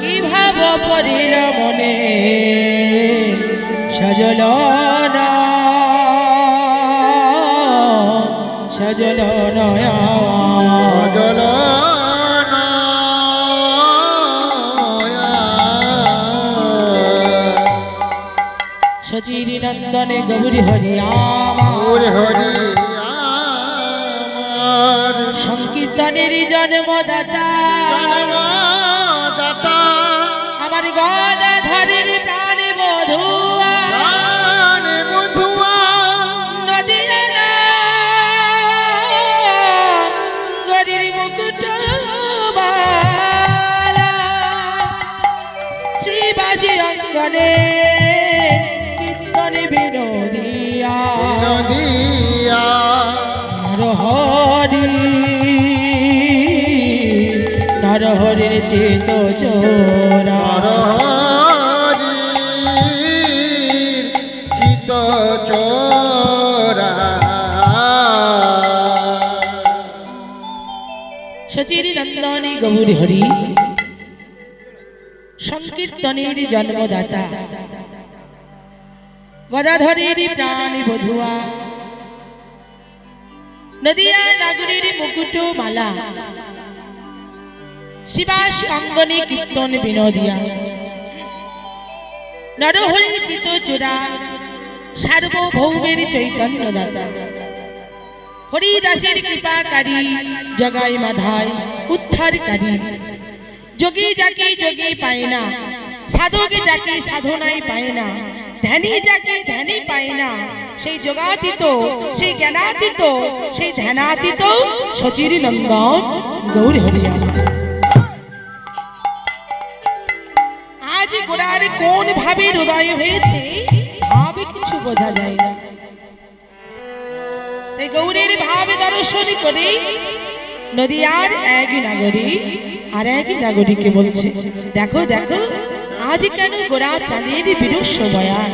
কি ভাব পরিল মনে? সজল সজল নয়া সচির নন্দনে গৌরী হরি সংকীর্তনের জন্মদাতা। আমার গদাধরের প্রাণ শ্রীবাসী অঙ্গনে নরহরির চেত চোরা। সচির নন্দনী গৌরী হরি সংকীর্তনের জন্মদাতা। গদাধরের প্রাণ বধুয়া। নদিয়া নাগরীর মুকুট মালা শিবাস অঙ্গনে কীর্তন বিনোদিয়া। নরহরির চিত চূড়া, সার্বভৌমের চৈতন্য দাতা হরিদাসের কৃপাকারী, জগাই মাধায় উদ্ধারকারী। যোগী যাকে যোগী পায় না, সাধক যাকে সাধনাই পায় না, ধ্যানী যাকে ধ্যানী পায় না, সেই যোগাতীত, সেই জ্ঞানাতীত, সেই ধ্যানাতীত সচির নন্দন গৌর হরি আজ কোন ভাবে হৃদয় হয়েছে ভাবে কিছু বোঝা যায় না। তাই গৌরের ভাব দর্শন করে নদীয়ার এক নাগরী আর এক নাগরীকে বলছে দেখো দেখো আজ কেন গোড়া চাঁদের বিরস বয়ান?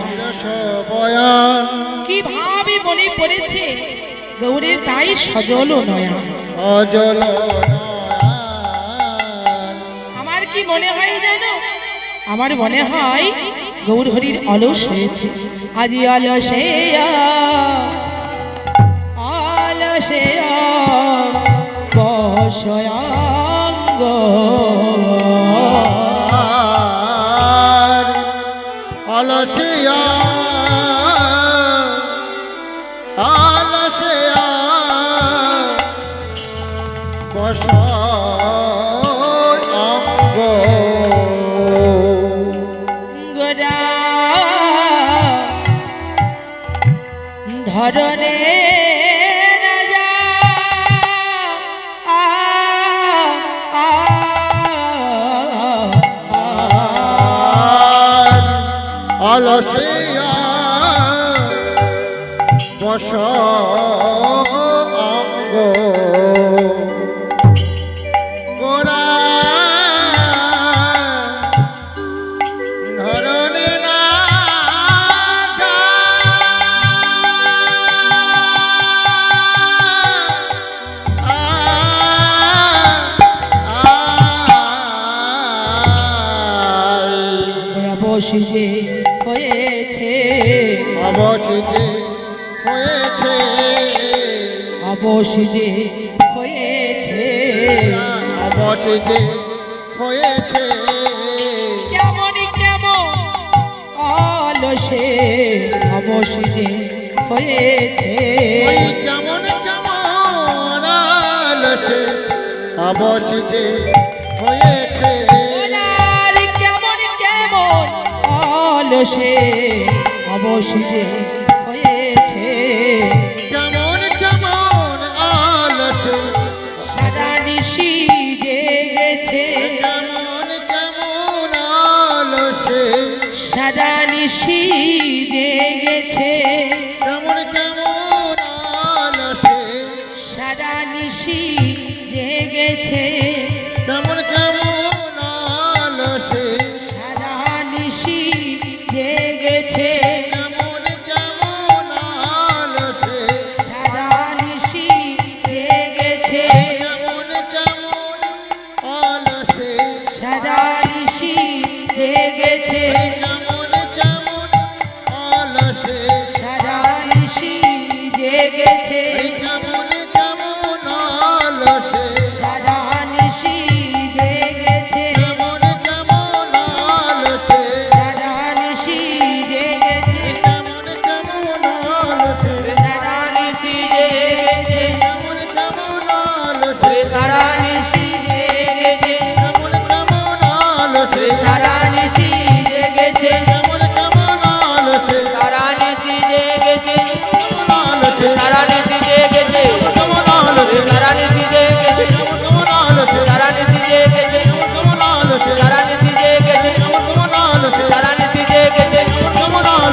কি ভাবে মনে পড়েছে গৌরের তাই সজল নয়া? অজল আমার কি মনে হয় জানো? আমার মনে হয় গৌর হরির অলস হয়েছে। আজি অলসে অলসে বসয়াঙ্গ। অলসিয়া ধরনে রাজা আ, আ, আ, আ। অলসিয়া বস অবশ্যই যে হয়েছে। অবশেষে হয়েছে। কেমন কেমন অলসে অবশ্যই যে হয়েছে। কেমন কেমন আলসে অবশেষে হয়েছে। ওনার কেমন কেমন অলসে অবশ্যই যে হয়েছে।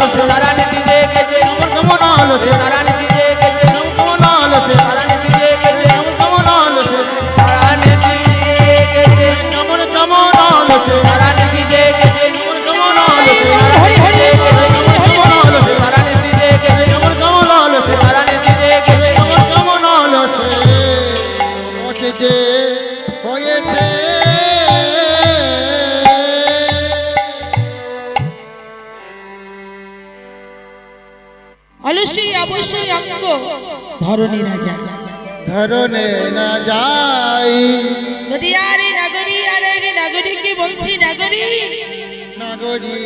হলো সারা নিজে গেছে। আমার কেমন হলো সারা ধরণী রাজা ধরনে না যাই নদিয়ারে নাগরী আর এক নাগরীকে বলছি নাগরী। নাগরী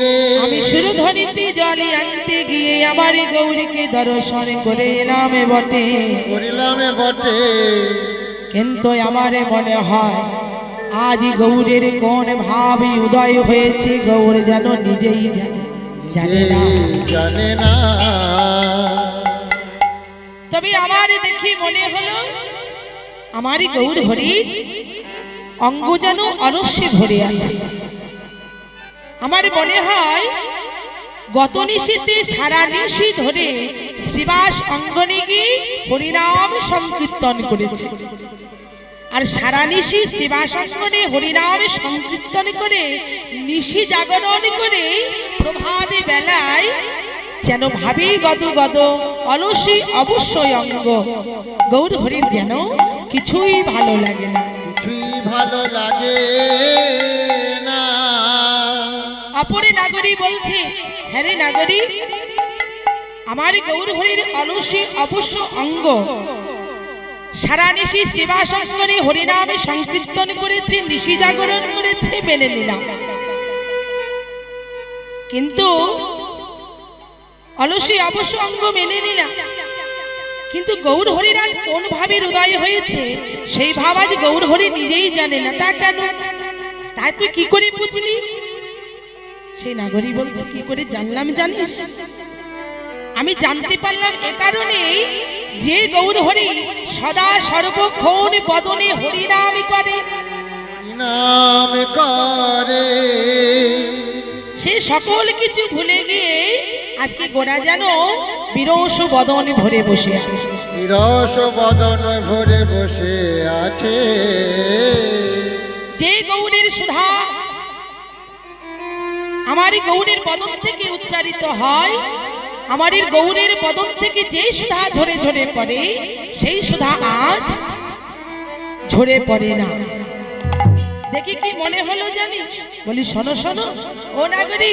রে আমি সুরধরিতে জলে আনতে গিয়ে আমার গৌরীকে দর্শন করে এলাম বটে। করিলাম বটে। কিন্তু আমারে মনে হয় আজ গৌরের কোন ভাবে উদয় হয়েছে গৌর যেন নিজেই জানে জানে না। জানে না। আমার দেখি মনে হলো, আমারই গৌর হরি অঙ্গ যেন অরস্যে ভরে আছে। আমার মনে হয়, গত নিশীতে সারা নিশি ধরে শ্রীবাস অঙ্গনে গিয়ে হরিনাম সংকীর্তন করেছে। আর সারা নিশি শ্রীবাস অঙ্গনে হরিনাম সংকীর্তন করে নিশি জাগরণ করে প্রভাতে বেলায় যেন ভাবি গদ গদ অলসী অবশ্যই অঙ্গ। গৌর হরির যেন কিছুই ভালো লাগে না। কিছুই ভালো লাগে না। অপরে নাগরী বলছে হ্যাঁ নাগরী আমার গৌর হরির অলসী অবশ্য অঙ্গ। সারা নিশি শ্রীবাসঙ্করে হরিনামে সংকীর্তন করেছে নিশি জাগরণ করেছে মেনে নিলাম। কিন্তু অলসী অবশ্য অঙ্গ মেনে নিলাম। কিন্তু গৌর হরিরাজ কোন ভাবে হৃদয় হয়েছে সেই ভাব আজ গৌর হরি নিজেই জানে না। তা কেন? তাই তুই কি করে বুঝলি? সেই নাগরী বলছে কি করে জানলাম জানিস? আমি জানতে পারলাম এ কারণেই যে গৌর হরি সদা সর্বক্ষণ বদনে হরিনাম করে। নাম করে। সে সকল কিছু ভুলে গিয়ে আজকে গোরা যেন বিরস বদন ভরে বসে আছে। রস বদন ভরে বসে আছে। যে গৌরের সুধা আমারই গৌরের পদম থেকে উচ্চারিত হয় আমারই গৌরের পদম থেকে যে সুধা ঝরে ঝরে পড়ে সেই সুধা আজ ঝরে পড়ে না। দেখি কি মনে হলো জানিস? বলি শোনো শোনো ও নাগরী।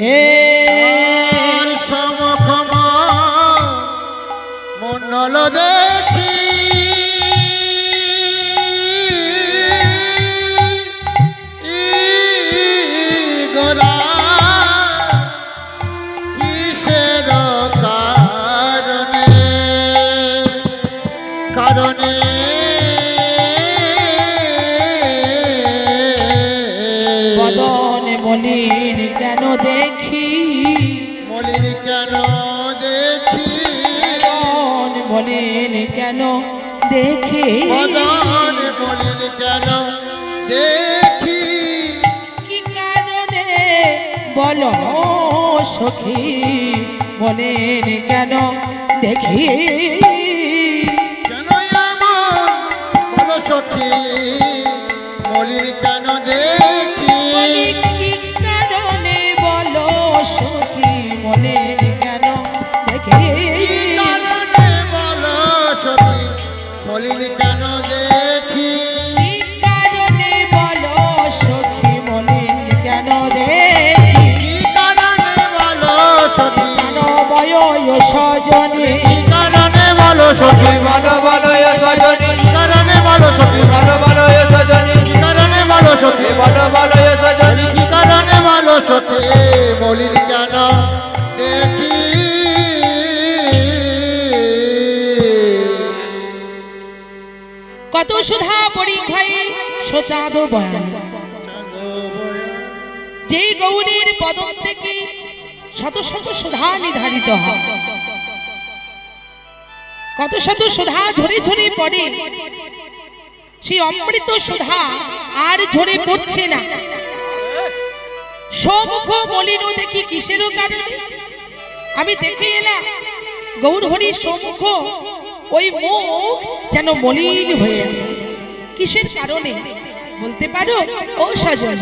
এ, সমক্ষম মন্ডল কেন? দেখি। মদন মলিন কেন? দেখি। কি কারণে? বলো। সখী বলেন কেন? দেখি। সোচাঁদ বয়ান। গৌরীর পদম থেকে শত শত সুধা নির্ধারিত হয়। কত শত সুধা ঝরে ঝরে পড়ে। সেই অমৃত সুধা আর ঝরে পড়ছে না। সমুখ মলিন দেখি কিসেরও কারণে? আমি দেখে এলাম গৌর হরির সম্মুখ ওই মুখ যেন মলিন হয়ে আছে। কিসের কারণে? বলতে পারো ও সজন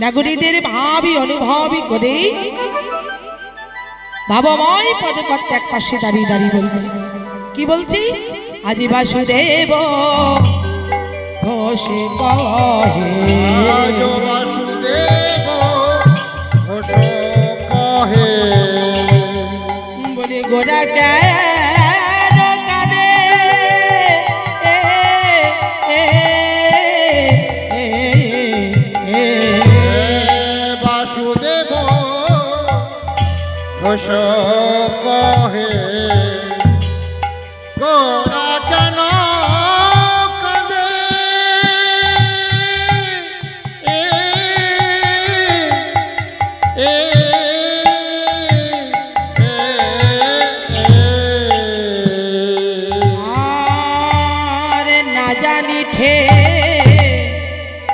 নাগরীদের ভাবি অনুভবই করে। ভাবময় পদকর্তা এক পাশে দাঁড়িয়ে দাঁড়িয়ে বলছে কি বলছি? আজি বাসুদেব ঘোষে কহে। বাসুদেব ঘোষ কহে। বলে গোরা কেন ওসব কহে